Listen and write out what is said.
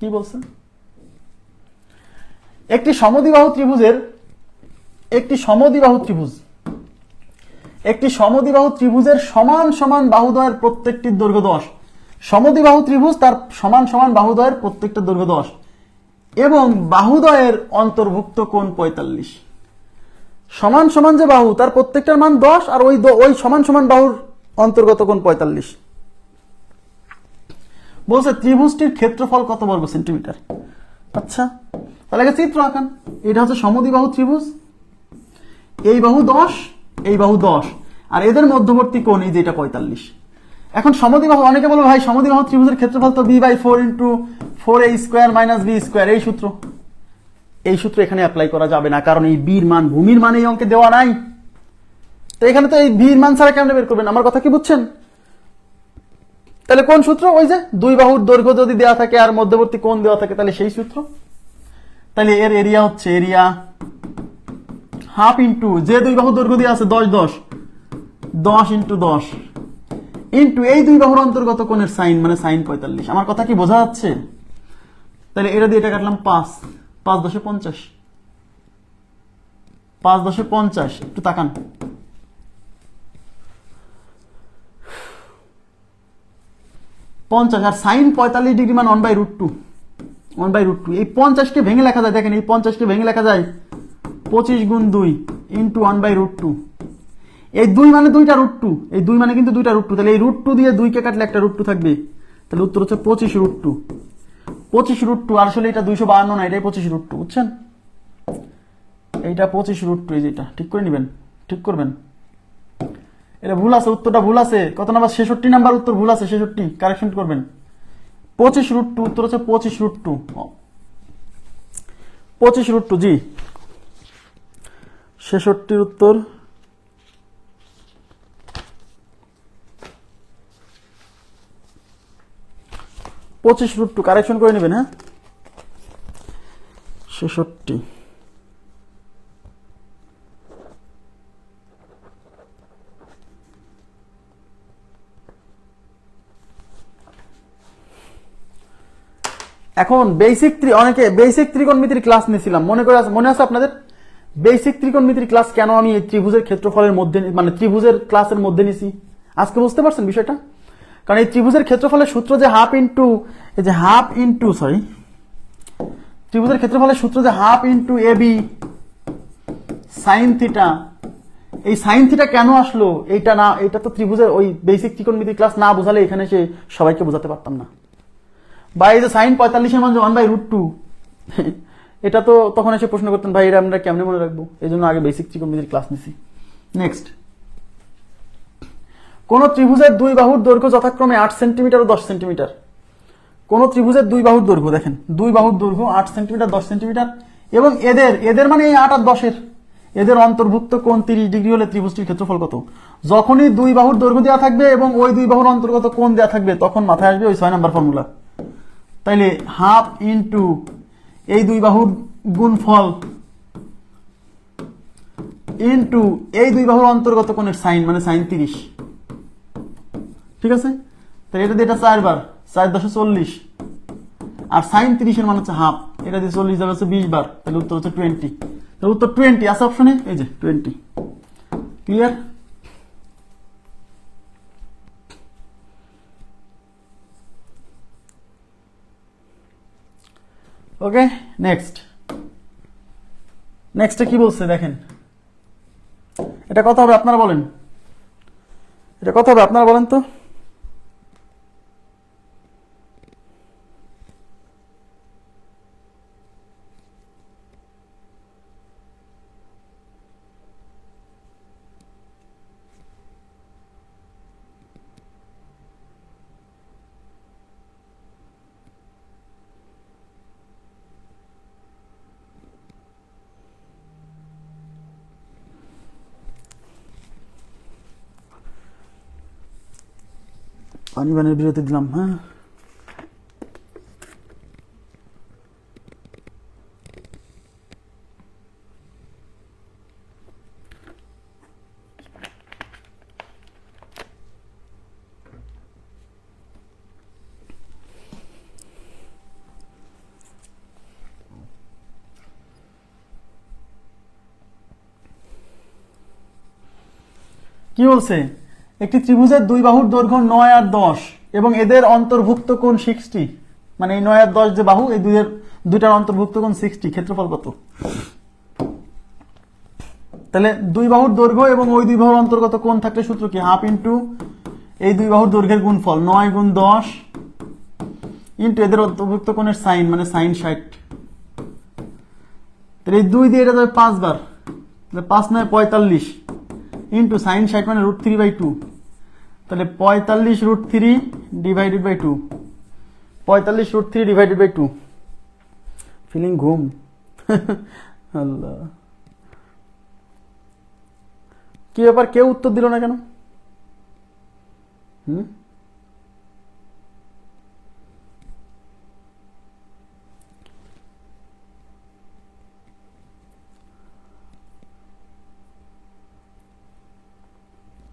কি বলছে একটি সমদ্বিবাহু ত্রিভুজের একটি সমদ্বিবাহু ত্রিভুজ। একটি সমদ্বিবাহু ত্রিভুজের সমান সমান বাহুদ্বয়ের প্রত্যেকটির দৈর্ঘ্য দশ। সমদ্বিবাহু ত্রিভুজ তার সমান সমান বাহুদ্বয়ের প্রত্যেকটা দৈর্ঘ্য দশ। এবং বাহুদ্বয়ের অন্তর্ভুক্ত কোণ পঁয়তাল্লিশ। সমান সমান যে বাহু, তার প্রত্যেকটার মান দশ, আর ওই ওই সমান সমান বাহুর অন্তর্গত কোণ পঁয়তাল্লিশ। বলছে, ত্রিভুজটির ক্ষেত্রফল কত বর্গ সেন্টিমিটার? আচ্ছা তাহলে আগে চিত্র আঁকান। এটা হচ্ছে সমদ্বিবাহু ত্রিভুজ। এই বাহু দশ, এই বাহু দশ। আর এদের মধ্যবর্তী কোণ এই যেটা পঁয়তাল্লিশ। এখন সমদ্বিবাহু অনেকে বলব ভাই সমদ্বিবাহু ত্রিভুজের ক্ষেত্রফল তো B by four into four A square minus B square. এই সূত্র। এই সূত্র এখানে অ্যাপ্লাই করা যাবে না, কারণ এই বির মান ভূমির মান এই অঙ্কে দেওয়া নাই। তো এখানে তো এই বির মান ছাড়া কেমনে বের করবেন? আমার কথা কি বুঝছেন? তাহলে কোন সূত্র? ওই যে দুই বাহুর দৈর্ঘ্য যদি দেওয়া থাকে আর মধ্যবর্তী কোণ দেওয়া থাকে, তাহলে সেই সূত্র? তাহলে এর এরিয়া হচ্ছে এরিয়া হাফ ইন্টু যে দুই বাহু দৈর্ঘ্য দিয়ে আছে দশ দশ দশ ইন্টু দশ ইন্টু এই দুই বাহুর অন্তর্গত কোণের সাইন মানে সাইন পঁয়তাল্লিশ। আমার কথা কি বোঝা যাচ্ছে? তাহলে এটা দিয়ে এটা কাটলাম পাঁচ পাঁচ দশে পঞ্চাশ, পাঁচ দশে পঞ্চাশ, একটু তাকান। পঞ্চাশ আর সাইন পঁয়তাল্লিশ ডিগ্রি মানে one by root two one by root two এই পঞ্চাশকে ভেঙে লেখা যায়, দেখেন এই পঞ্চাশকে ভেঙে লেখা যায়। পঁচিশ গুণ দুই into one by root two এই দুই মানে দুইটা রুট টু এই দুই মানে কিন্তু দুইটা রুট টু তাহলে এই রুট টু দিয়ে দুইকে কাটলে একটা রুট টু থাকবে। তাহলে উত্তর হচ্ছে পঁচিশ রুট টু পঁচিশ রুট টু আসলে এটা দুইশো বাহান্ন না, এটাই পঁচিশ রুট টু বুঝছেন? এইটা পঁচিশ রুট টু এই যেটা ঠিক করে নেবেন? ঠিক করবেন? এটা ভুল আছে, উত্তরটা ভুল আছে। কত নাম্বার? ছেষট্টি নাম্বার উত্তর ভুল আছে, ছেষট্টি। কারেকশন করবেন। পঁচিশ রুট টু উত্তর হচ্ছে পঁচিশ রুট টু পঁচিশ রুট টু জি। ছেষট্টির উত্তর। পঁচিশ রুট টু কারেকশন করে নেবেন হ্যাঁ? ছেষট্টি। এখন বেসিক ত্রি অনেকে বেসিক ত্রিকোণমিতির ক্লাস নিয়েছিলাম। মনে করে মনে আছে আপনাদের? বেসিক ত্রিকোণমিতির ক্লাস কেন আমি এই ত্রিভুজের ক্ষেত্রফলের মধ্যে মানে ত্রিভুজের ক্লাসের মধ্যে নিছি? আজকে বুঝতে পারছেন বিষয়টা? কারণ এই ত্রিভুজের ক্ষেত্রফলের সূত্র যে হাফ ইন্টু এই যে হাফ ইন্টু সরি ত্রিভুজের ক্ষেত্রফলের সূত্র যে half into A B sine theta এই সাইন থিটা কেন আসলো? এইটা না এটা তো ত্রিভুজের ওই বেসিক ত্রিকোণমিতি ক্লাস না বোঝালে এখানে সে সবাইকে বোঝাতে পারতাম না। বা এই যে সাইন পঁয়তাল্লিশের মান ওয়ান বাই রুট টু এটা তো তখন এসে প্রশ্ন করতেন, ভাই, এটা আমরা কেমনে মনে রাখব? এই জন্য আগে বেসিক ত্রিকোণমিতির ক্লাস নিছি। নেক্সট কোন ত্রিভুজের দুই বাহুর দৈর্ঘ্য যথাক্রমে আট সেন্টিমিটার ও দশ সেন্টিমিটার কোন ত্রিভুজের দুই বাহুর দৈর্ঘ্য, দেখেন, দুই বাহুর দৈর্ঘ্য আট সেন্টিমিটার দশ সেন্টিমিটার এবং এদের এদের মানে এই আট আর দশের, এদের অন্তর্ভুক্ত কোণ তিরিশ ডিগ্রি হলে ত্রিভুজটির ক্ষেত্রফল কত? যখনই দুই বাহুর দৈর্ঘ্য দেওয়া থাকবে এবং ওই দুই বাহুর অন্তর্গত কোণ দেওয়া থাকবে, তখন মাথায় আসবে ওই ছয় নাম্বার ফর্মুলা তাইলে হাফ ইন্টু এই দুই বাহুর গুণফল ইন্টু এই দুই বাহুর অন্তর্গত কোণের সাইন মানে সাইন তিরিশ। ঠিক আছে? তাহলে এটা দিয়ে এটা চারবার, চার দশে চল্লিশ। আর সাইন তিরিশের মান হচ্ছে হাফ, এটা দিয়ে চল্লিশ যাবে হচ্ছে বিশ বার তাহলে উত্তর হচ্ছে টোয়েন্টি। তাহলে উত্তর টোয়েন্টি, আছে অপশনে? এই যে টোয়েন্টি। ক্লিয়ার ওকে নেক্সট নেক্সটে কি বলছে, দেখেন। এটা কথা হবে আপনারা বলেন। এটা কথা হবে আপনারা বলেন তো। পানি বানের বিরতি দিলাম হ্যাঁ কি বলছে একটি ত্রিভুজের দুই বাহুর দৈর্ঘ্য নয় আর দশ, এবং এদের অন্তর্ভুক্ত কোণ সিক্সটি। মানে এই নয় আর দশ যে বাহু, এই দুইয়ের দুইটার অন্তর্ভুক্ত কোণ সিক্সটি। ক্ষেত্রফল কত? তাহলে দুই বাহুর দৈর্ঘ্য এবং ওই দুই বাহুর অন্তর্গত কোণ থাকলে সূত্র কি? হাফ ইন্টু এই দুই বাহুর দৈর্ঘ্যের গুণফল নয় গুণ দশ ইন্টু এদের অন্তর্ভুক্ত কোণের সাইন মানে সাইন ষাট। তাহলে এই দুই দিয়ে এটা যাবে পাঁচবার। পাঁচ নয় পঁয়তাল্লিশ। ইন্টু সাইন ষাট মানে রুট থ্রি বাই টু তাহলে পঁয়তাল্লিশ root three divided by two পঁয়তাল্লিশ root three divided by two feeling ঘুম। আল্লাহ। কি ব্যাপার? কেউ উত্তর দিল না কেন? হুম?